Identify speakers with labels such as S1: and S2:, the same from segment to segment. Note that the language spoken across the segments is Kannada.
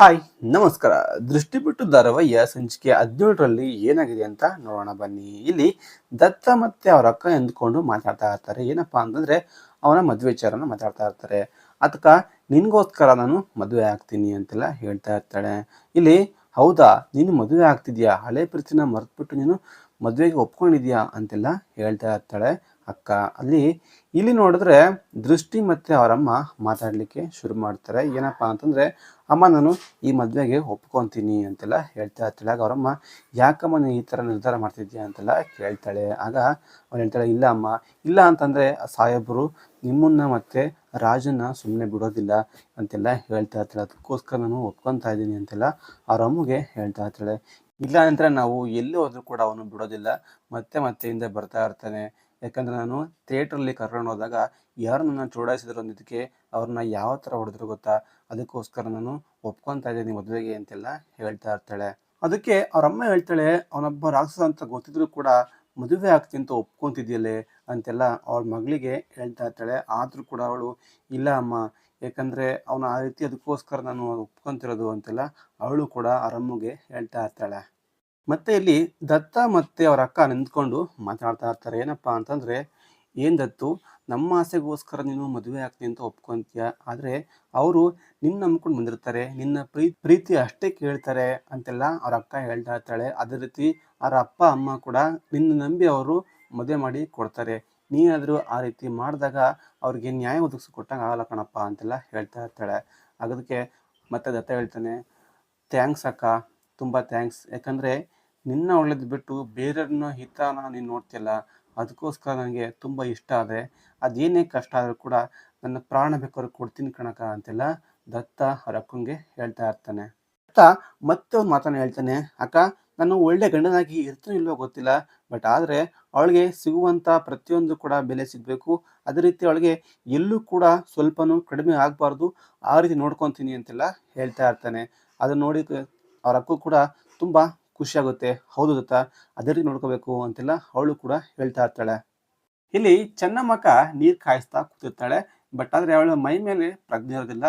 S1: ಹಾಯ್. ನಮಸ್ಕಾರ. ದೃಷ್ಟಿ ಬಿಟ್ಟು ಧಾರಾವಾಹಿಯ ಸಂಚಿಕೆ ಹದಿನೇಳರಲ್ಲಿ ಏನಾಗಿದೆ ಅಂತ ನೋಡೋಣ ಬನ್ನಿ. ಇಲ್ಲಿ ದತ್ತ ಮತ್ತೆ ಅವರ ಅಕ್ಕ ಎಂದ್ಕೊಂಡು ಮಾತಾಡ್ತಾ ಇರ್ತಾರೆ. ಏನಪ್ಪಾ ಅಂತಂದ್ರೆ ಅವನ ಮದುವೆ ವಿಚಾರನ ಮಾತಾಡ್ತಾ ಇರ್ತಾರೆ. ಅದಕ್ಕ ನಿನ್ಗೋಸ್ಕರ ನಾನು ಮದುವೆ ಆಗ್ತೀನಿ ಅಂತೆಲ್ಲ ಹೇಳ್ತಾ ಇರ್ತಾಳೆ. ಇಲ್ಲಿ, ಹೌದಾ, ನೀನು ಮದುವೆ ಆಗ್ತಿದ್ಯಾ? ಹಳೆ ಪ್ರೀತಿನ ಮರೆತ್ಬಿಟ್ಟು ನೀನು ಮದುವೆಗೆ ಒಪ್ಕೊಂಡಿದ್ಯಾ ಅಂತೆಲ್ಲ ಹೇಳ್ತಾ ಇರ್ತಾಳೆ ಅಕ್ಕ. ಅಲ್ಲಿ, ಇಲ್ಲಿ ನೋಡಿದ್ರೆ ದೃಷ್ಟಿ ಮತ್ತೆ ಅವರಮ್ಮ ಮಾತಾಡ್ಲಿಕ್ಕೆ ಶುರು ಮಾಡ್ತಾರೆ. ಏನಪ್ಪಾ ಅಂತಂದ್ರೆ ಅಮ್ಮ ನಾನು ಈ ಮದುವೆಗೆ ಒಪ್ಕೊತೀನಿ ಅಂತೆಲ್ಲ ಹೇಳ್ತಾ ಇರ್ತಾಳೆ ಆಗ ಅವರಮ್ಮ ಯಾಕಮ್ಮ ನೀನು ಈ ಥರ ನಿರ್ಧಾರ ಮಾಡ್ತಿದ್ದೀಯ ಅಂತೆಲ್ಲ ಕೇಳ್ತಾಳೆ. ಆಗ ಅವಳು ಹೇಳ್ತಾಳೆ, ಇಲ್ಲ ಅಮ್ಮ, ಇಲ್ಲ ಅಂತಂದರೆ ಸಾಹೇಬರು ನಿಮ್ಮನ್ನ ಮತ್ತೆ ರಾಜನ್ನ ಸುಮ್ಮನೆ ಬಿಡೋದಿಲ್ಲ ಅಂತೆಲ್ಲ ಹೇಳ್ತಾ ಇರ್ತಾಳೆ ಅದಕ್ಕೋಸ್ಕರ ನಾನು ಒಪ್ಕೊತಾ ಇದ್ದೀನಿ ಅಂತೆಲ್ಲ ಅವ್ರ ಅಮ್ಮಗೆ ಹೇಳ್ತಾ ಇರ್ತಾಳೆ ಇಲ್ಲ ಅಂದರೆ ನಾವು ಎಲ್ಲಿ ಹೋದರೂ ಕೂಡ ಅವನು ಬಿಡೋದಿಲ್ಲ. ಮತ್ತೆ ಮತ್ತೆ ಹಿಂದೆ ಬರ್ತಾ ಇರ್ತಾನೆ. ಯಾಕಂದ್ರೆ ನಾನು ಥಿಯೇಟ್ರಲ್ಲಿ ಕರ್ಕೊಂಡು ಹೋದಾಗ ಯಾರು ನನ್ನ ಚೋಡಾಯಿಸಿದ್ರು ಅಂದಿದ್ದಕ್ಕೆ ಅವ್ರನ್ನ ಯಾವ ಥರ ಹೊಡೆದ್ರು ಗೊತ್ತಾ? ಅದಕ್ಕೋಸ್ಕರ ನಾನು ಒಪ್ಕೊತಾ ಇದ್ದೀನಿ ಮದುವೆಗೆ ಅಂತೆಲ್ಲ ಹೇಳ್ತಾ ಇರ್ತಾಳೆ. ಅದಕ್ಕೆ ಅವರಮ್ಮ ಹೇಳ್ತಾಳೆ, ಅವನೊಬ್ಬ ರಾಕ್ಷಸ ಅಂತ ಗೊತ್ತಿದ್ರು ಕೂಡ ಮದುವೆ ಆಗ್ತೀನಿ ಅಂತ ಅಂತೆಲ್ಲ ಅವಳ ಮಗಳಿಗೆ ಹೇಳ್ತಾ ಇರ್ತಾಳೆ. ಆದರೂ ಕೂಡ ಅವಳು, ಇಲ್ಲ ಅಮ್ಮ, ಯಾಕಂದರೆ ಅವನ ಆ ರೀತಿ ಅದಕ್ಕೋಸ್ಕರ ನಾನು ಒಪ್ಕೊಂತಿರೋದು ಅಂತೆಲ್ಲ ಅವಳು ಕೂಡ ಅವರಮ್ಮಗೆ ಹೇಳ್ತಾ ಇರ್ತಾಳೆ. ಮತ್ತೆ ಇಲ್ಲಿ ದತ್ತ ಮತ್ತೆ ಅವರ ಅಕ್ಕ ನಿಂತ್ಕೊಂಡು ಮಾತಾಡ್ತಾ ಇರ್ತಾರೆ. ಏನಪ್ಪಾ ಅಂತಂದ್ರೆ, ಏನ್ ದತ್ತು? ನಮ್ಮ ಆಸೆಗೋಸ್ಕರ ನೀನು ಮದುವೆ ಆಗ್ತೀನಿ ಅಂತ ಒಪ್ಕೊಂತೀಯ? ಆದ್ರೆ ಅವರು ನಿನ್ನ ನಂಬ್ಕೊಂಡು ಬಂದಿರ್ತಾರೆ. ನಿನ್ನ ಪ್ರೀ, ಪ್ರೀತಿ ಅಷ್ಟೇ ಕೇಳ್ತಾರೆ ಅಂತೆಲ್ಲ ಅವ್ರ ಅಕ್ಕ ಹೇಳ್ತಾ ಇರ್ತಾಳೆ. ಅದೇ ರೀತಿ ಅವರ ಅಪ್ಪ, ಅಮ್ಮ ಕೂಡ ನಿನ್ನ ನಂಬಿ ಅವರು ಮದುವೆ ಮಾಡಿ ಕೊಡ್ತಾರೆ. ನೀನಾದರೂ ಆ ರೀತಿ ಮಾಡಿದಾಗ ಅವ್ರಿಗೆ ನ್ಯಾಯ ಒದಗಿಸಿ ಕೊಟ್ಟಂಗೆ ಆಗಲ್ಲ ಕಣಪ್ಪ ಅಂತೆಲ್ಲ ಹೇಳ್ತಾ ಇರ್ತಾಳೆ. ಅದಕ್ಕೆ ಮತ್ತೆ ದತ್ತ ಹೇಳ್ತಾನೆ, ಥ್ಯಾಂಕ್ಸ್ ಅಕ್ಕ. ತುಂಬ ಥ್ಯಾಂಕ್ಸ್. ಯಾಕಂದರೆ ನಿನ್ನ ಒಳ್ಳೇದು ಬಿಟ್ಟು ಬೇರೆಯವ್ರನ್ನ ಹಿತನ ನೀನು ನೋಡ್ತಿಲ್ಲ. ಅದಕ್ಕೋಸ್ಕರ ನನಗೆ ತುಂಬ ಇಷ್ಟ ಆದರೆ ಅದೇನೇ ಕಷ್ಟ ಆದರೂ ಕೂಡ ನನ್ನ ಪ್ರಾಣ ಬೇಕಾದ್ರೂ ಕೊಡ್ತೀನಿ ಕಣಕ ಅಂತೆಲ್ಲ ದತ್ತ ಅವ್ರ ಅಕ್ಕಂಗೆ ಹೇಳ್ತಾ ಇರ್ತಾನೆ. ದತ್ತ ಮತ್ತೆ ಒಂದು ಮಾತನ್ನು ಹೇಳ್ತಾನೆ, ಅಕ್ಕ ನಾನು ಒಳ್ಳೆ ಗಂಡನಾಗಿ ಇರ್ತೀನಿ ಇಲ್ವೋ ಗೊತ್ತಿಲ್ಲ, ಬಟ್ ಆದರೆ ಅವಳಿಗೆ ಸಿಗುವಂಥ ಪ್ರತಿಯೊಂದು ಕೂಡ ಬೆಲೆ ಸಿಗಬೇಕು. ಅದೇ ರೀತಿ ಅವಳಿಗೆ ಎಲ್ಲೂ ಕೂಡ ಸ್ವಲ್ಪನೂ ಕಡಿಮೆ ಆಗಬಾರ್ದು. ಆ ರೀತಿ ನೋಡ್ಕೊತೀನಿ ಅಂತೆಲ್ಲ ಹೇಳ್ತಾ ಇರ್ತಾನೆ. ಅದನ್ನು ನೋಡಿ ಅವ್ರ ಅಕ್ಕೂ ಕೂಡ ತುಂಬ ಖುಷಿಯಾಗುತ್ತೆ ಹೌದು ದತ್ತ, ಅದೇ ರೀತಿ ನೋಡ್ಕೋಬೇಕು ಅಂತೆಲ್ಲ ಅವಳು ಕೂಡ ಹೇಳ್ತಾ ಇರ್ತಾಳೆ. ಇಲ್ಲಿ ಚೆನ್ನಮ್ಮಕ್ಕ ನೀರು ಕಾಯಿಸ್ತಾ ಕೂತಿರ್ತಾಳೆ. ಬಟ್ ಆದರೆ ಅವಳ ಮೈ ಮೇಲೆ ಪ್ರಜ್ಞೆ ಇರೋದಿಲ್ಲ.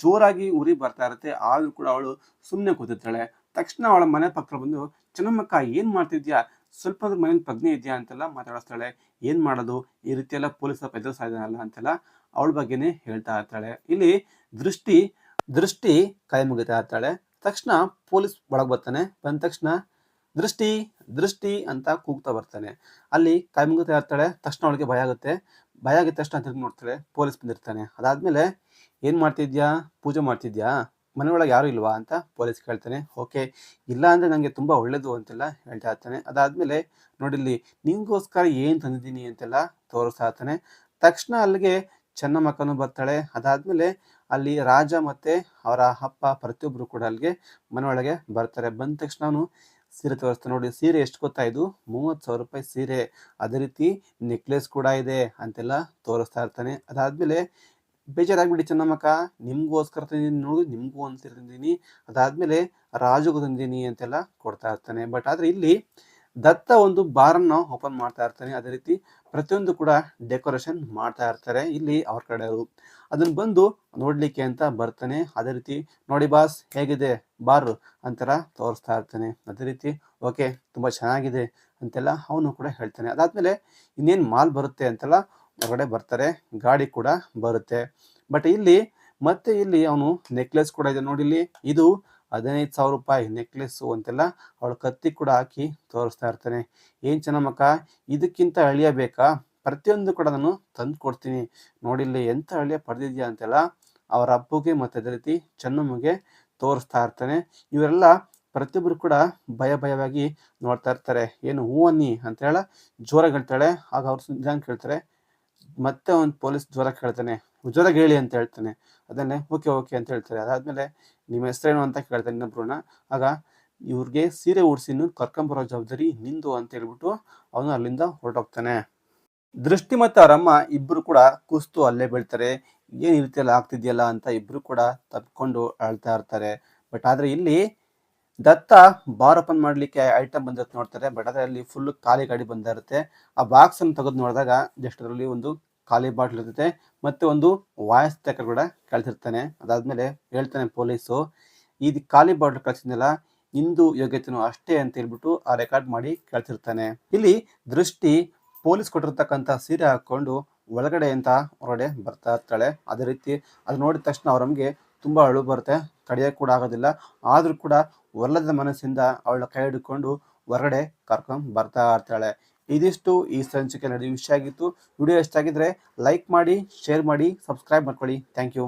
S1: ಜೋರಾಗಿ ಉರಿ ಬರ್ತಾ ಇರುತ್ತೆ. ಆದ್ರೂ ಕೂಡ ಅವಳು ಸುಮ್ಮನೆ ಕೂತಿರ್ತಾಳೆ. ತಕ್ಷಣ ಅವಳ ಮನೆ ಪಕ್ಕ ಬಂದು, ಚೆನ್ನಮ್ಮಕ್ಕ, ಏನು ಮಾಡ್ತಿದ್ಯಾ? ಸ್ವಲ್ಪ ಮನೇಲಿ ಪ್ರಜ್ಞೆ ಇದೆಯಾ? ಅಂತೆಲ್ಲ ಮಾತಾಡಿಸ್ತಾಳೆ. ಏನು ಮಾಡೋದು? ಈ ರೀತಿ ಎಲ್ಲ ಪೊಲೀಸ್ ಎದುರಿಸ್ತಾ ಇದ್ದಾನಲ್ಲ ಅಂತೆಲ್ಲ ಅವಳ ಬಗ್ಗೆನೇ ಹೇಳ್ತಾ ಇರ್ತಾಳೆ. ಇಲ್ಲಿ ದೃಷ್ಟಿ ದೃಷ್ಟಿ ಕೈ ಮುಗಿತಾ ಇರ್ತಾಳೆ. ತಕ್ಷಣ ಪೊಲೀಸ್ ಒಳಗೆ ಬರ್ತಾನೆ. ಬಂದ ತಕ್ಷಣ ದೃಷ್ಟಿ ದೃಷ್ಟಿ ಅಂತ ಕೂಗ್ತಾ ಬರ್ತಾನೆ. ಅಲ್ಲಿ ಕೈ ಮುಗಿತಾ ಇರ್ತಾಳೆ ತಕ್ಷಣ ಅವಳಿಗೆ ಭಯ ಆಗುತ್ತೆ. ಭಯ ಆಗಿದ ತಕ್ಷಣ ತಿರುಗಿ ನೋಡ್ತಾಳೆ. ಪೊಲೀಸ್ ಬಂದಿರ್ತಾನೆ. ಅದಾದಮೇಲೆ ಏನು ಮಾಡ್ತಿದ್ಯಾ? ಪೂಜೆ ಮಾಡ್ತಿದ್ಯಾ? ಮನೆಯೊಳಗೆ ಯಾರು ಇಲ್ವಾ ಅಂತ ಪೊಲೀಸ್ ಕೇಳ್ತಾನೆ. ಓಕೆ, ಇಲ್ಲ ಅಂದ್ರೆ ನನಗೆ ತುಂಬಾ ಒಳ್ಳೇದು ಅಂತೆಲ್ಲ ಹೇಳ್ತಾ ಇರ್ತಾನೆ. ಅದಾದಮೇಲೆ ನೋಡಿಲ್ಲಿ ನಿಮಗೋಸ್ಕರ ಏನು ತಂದಿದ್ದೀನಿ ಅಂತೆಲ್ಲ ತೋರಿಸ್ತಾ ಇರ್ತಾನೆ. ತಕ್ಷಣ ಅಲ್ಲಿಗೆ ಚೆನ್ನಮ್ಮಕ್ಕನು ಬರ್ತಾಳೆ. ಅದಾದ್ಮೇಲೆ ಅಲ್ಲಿ ರಾಜ ಮತ್ತೆ ಅವರ ಅಪ್ಪ ಪ್ರತಿಯೊಬ್ಬರು ಕೂಡ ಅಲ್ಲಿಗೆ ಮನೆಯೊಳಗೆ ಬರ್ತಾರೆ. ಬಂದ ತಕ್ಷಣ ಸೀರೆ ತೋರಿಸ್ತಾನೆ. ನೋಡಿ, ಸೀರೆ ಎಷ್ಟು ಗೊತ್ತಾ ಇದು? ಮೂವತ್ತು ಸಾವಿರ ರೂಪಾಯಿ ಸೀರೆ. ಅದೇ ರೀತಿ ನೆಕ್ಲೆಸ್ ಕೂಡ ಇದೆ ಅಂತೆಲ್ಲ ತೋರಿಸ್ತಾ ಇರ್ತಾನೆ. ಅದಾದ್ಮೇಲೆ ಬೇಜಾರಾಗ್ಬಿಡಿ ಚೆನ್ನಮ್ಮಕ್ಕ. ನಿಮಗೋಸ್ಕರ ತಂದಿದ್ದೀನಿ ನೋಡಿ, ನಿಮ್ಗೂ ಸೀರೆ ತಂದಿದ್ದೀನಿ. ಅದಾದ್ಮೇಲೆ ರಾಜುಗೂ ತಂದಿದ್ದೀನಿ ಅಂತೆಲ್ಲ ಕೊಡ್ತಾ ಇರ್ತಾನೆ. ಬಟ್ ಆದ್ರೆ ಇಲ್ಲಿ ದತ್ತ ಒಂದು ಬಾರನ್ನು ಓಪನ್ ಮಾಡ್ತಾ ಇರ್ತಾನೆ. ಅದೇ ರೀತಿ ಪ್ರತಿಯೊಂದು ಕೂಡ ಡೆಕೋರೇಷನ್ ಮಾಡ್ತಾ ಇರ್ತಾರೆ. ಇಲ್ಲಿ ಅವ್ರ ಕಡೆಯವರು ಅದನ್ನ ಬಂದು ನೋಡ್ಲಿಕ್ಕೆ ಅಂತ ಬರ್ತಾನೆ. ಅದೇ ರೀತಿ, ನೋಡಿ ಬಾಸ್, ಹೇಗಿದೆ? ಬಾರ್ ಅಂತರ ತೋರಿಸ್ತಾ ಇರ್ತಾನೆ. ಅದೇ ರೀತಿ, ಓಕೆ, ತುಂಬಾ ಚೆನ್ನಾಗಿದೆ ಅಂತೆಲ್ಲ ಅವನು ಕೂಡ ಹೇಳ್ತಾನೆ. ಅದಾದ್ಮೇಲೆ ಇನ್ನೇನು ಮಾಲ್ ಬರುತ್ತೆ ಅಂತೆಲ್ಲ ಹೊರಗಡೆ ಬರ್ತಾರೆ. ಗಾಡಿ ಕೂಡ ಬರುತ್ತೆ. ಬಟ್ ಇಲ್ಲಿ ಮತ್ತೆ ಇಲ್ಲಿ ಅವನು ನೆಕ್ಲೆಸ್ ಕೂಡ ಇದೆ. ನೋಡಿ ಇಲ್ಲಿ, ಇದು ಹದಿನೈದು ಸಾವಿರ ರೂಪಾಯಿ ನೆಕ್ಲೆಸ್ಸು ಅಂತೆಲ್ಲ ಅವಳ ಕತ್ತಿ ಕೂಡ ಹಾಕಿ ತೋರಿಸ್ತಾ ಇರ್ತಾನೆ. ಏನು ಚೆನ್ನಮ್ಮಕ್ಕ, ಇದಕ್ಕಿಂತ ಅಳಿಯ ಬೇಕಾ? ಪ್ರತಿಯೊಂದು ಕೂಡ ನಾನು ತಂದು ಕೊಡ್ತೀನಿ. ನೋಡಿಲ್ಲ ಎಂಥ ಅಳಿಯ ಪಡೆದಿದ್ಯಾ ಅಂತೆಲ್ಲ ಅವರ ಅಪ್ಪುಗೆ ಮತ್ತು ಅದೇ ರೀತಿ ಚೆನ್ನಮ್ಮಗೆ ತೋರಿಸ್ತಾ ಇರ್ತಾನೆ. ಇವರೆಲ್ಲ ಪ್ರತಿಯೊಬ್ಬರು ಕೂಡ ಭಯ ಭಯವಾಗಿ ನೋಡ್ತಾ ಇರ್ತಾರೆ. ಏನು ಹೂ ಅನ್ನಿ ಅಂತ ಹೇಳ ಜೋರಾಗಿ ಹೇಳ್ತಾಳೆ. ಆಗ ಅವ್ರು ನಿಧಾನ ಕೇಳ್ತಾರೆ. ಮತ್ತೆ ಒಂದು ಪೊಲೀಸ್ ಜ್ವರ ಕೇಳ್ತಾನೆ. ಜೋರಾಗಿ ಹೇಳಿ ಅಂತ ಹೇಳ್ತಾನೆ. ಅದನ್ನೇ ಓಕೆ ಓಕೆ ಅಂತ ಹೇಳ್ತಾರೆ. ಅದಾದ್ಮೇಲೆ ನಿಮ್ಮ ಹೆಸರೇನು ಅಂತ ಕೇಳ್ತಾನೆ ಇನ್ನೊಬ್ಬರನ್ನ ಆಗ ಇವ್ರಿಗೆ ಸೀರೆ ಉಡಿಸಿನ ಕರ್ಕೊಂಬರೋ ಜವಾಬ್ದಾರಿ ನಿಂದು ಅಂತ ಹೇಳ್ಬಿಟ್ಟು ಅವನು ಅಲ್ಲಿಂದ ಹೊರಟೋಗ್ತಾನೆ. ದೃಷ್ಟಿ ಮತ್ತೆ ಅವರಮ್ಮ ಇಬ್ರು ಕೂಡ ಕುಸ್ತು ಅಲ್ಲೇ ಬೀಳ್ತಾರೆ. ಏನು ಈ ರೀತಿಯಲ್ಲಿ ಆಗ್ತಿದ್ಯಲ್ಲ ಅಂತ ಇಬ್ರು ಕೂಡ ತಪ್ಕೊಂಡು ಅಳ್ತಾ ಇರ್ತಾರೆ. ಬಟ್ ಆದ್ರೆ ಇಲ್ಲಿ ದತ್ತ ಬಾರ್ ಓಪನ್ ಮಾಡಲಿಕ್ಕೆ ಐಟಮ್ ಬಂದಿರುತ್ತೆ ನೋಡ್ತಾರೆ. ಬಟ್ ಅದರಲ್ಲಿ ಫುಲ್ ಖಾಲಿ ಗಾಡಿ ಬಂದಿರುತ್ತೆ. ಆ ಬಾಕ್ಸ್ ಅನ್ನು ತೆಗೆದು ನೋಡಿದಾಗ ಜಸ್ಟ್ ಅದರಲ್ಲಿ ಒಂದು ಖಾಲಿ ಬಾಟ್ಲ್ ಇರ್ತೈತೆ. ಮತ್ತೆ ಒಂದು ವಾಯ್ಸ್ ಟ್ರ್ಯಾಕರ್ ಕೂಡ ಕಳ್ಸಿರ್ತಾನೆ. ಅದಾದ್ಮೇಲೆ ಹೇಳ್ತಾನೆ ಪೊಲೀಸು ಇದು ಖಾಲಿ ಬಾಟ್ಲ್ ಕಳಿಸಿದ್ನೆಲ್ಲ ಇಂದು ಯೋಗ್ಯತೆನೂ ಅಷ್ಟೇ ಅಂತ ಹೇಳ್ಬಿಟ್ಟು ಆ ರೆಕಾರ್ಡ್ ಮಾಡಿ ಕೇಳ್ತಿರ್ತಾನೆ ಇಲ್ಲಿ ದೃಷ್ಟಿ ಪೊಲೀಸ್ ಕೊಟ್ಟಿರ್ತಕ್ಕಂಥ ಸೀರೆ ಹಾಕೊಂಡು ಒಳಗಡೆ ಅಂತ ಹೊರಗಡೆ ಬರ್ತಾ ಇರ್ತಾಳೆ. ಅದೇ ರೀತಿ ಅದು ನೋಡಿದ ತಕ್ಷಣ ಅವ್ರಮ್ಗೆ ತುಂಬ ಅಳು ಬರುತ್ತೆ. ತಡೆಯೋಕೆ ಕೂಡ ಆಗೋದಿಲ್ಲ. ಆದರೂ ಕೂಡ ಒಲ್ಲದ ಮನಸ್ಸಿಂದ ಅವಳ ಕೈ ಹಿಡ್ಕೊಂಡು ಹೊರಗಡೆ ಕರ್ಕೊಂಡ್ ಬರ್ತಾ ಇರ್ತಾಳೆ. ಇದಿಷ್ಟು ಈ ಸಂಚಿಕೆ ನಡೆಯುವ ವಿಷಯ ಆಗಿತ್ತು. ವಿಡಿಯೋ ಇಷ್ಟ ಆಗಿದ್ರೆ ಲೈಕ್ ಮಾಡಿ ಶೇರ್ ಮಾಡಿ ಸಬ್ಸ್ಕ್ರೈಬ್ ಮಾಡ್ಕೊಳ್ಳಿ. Thank you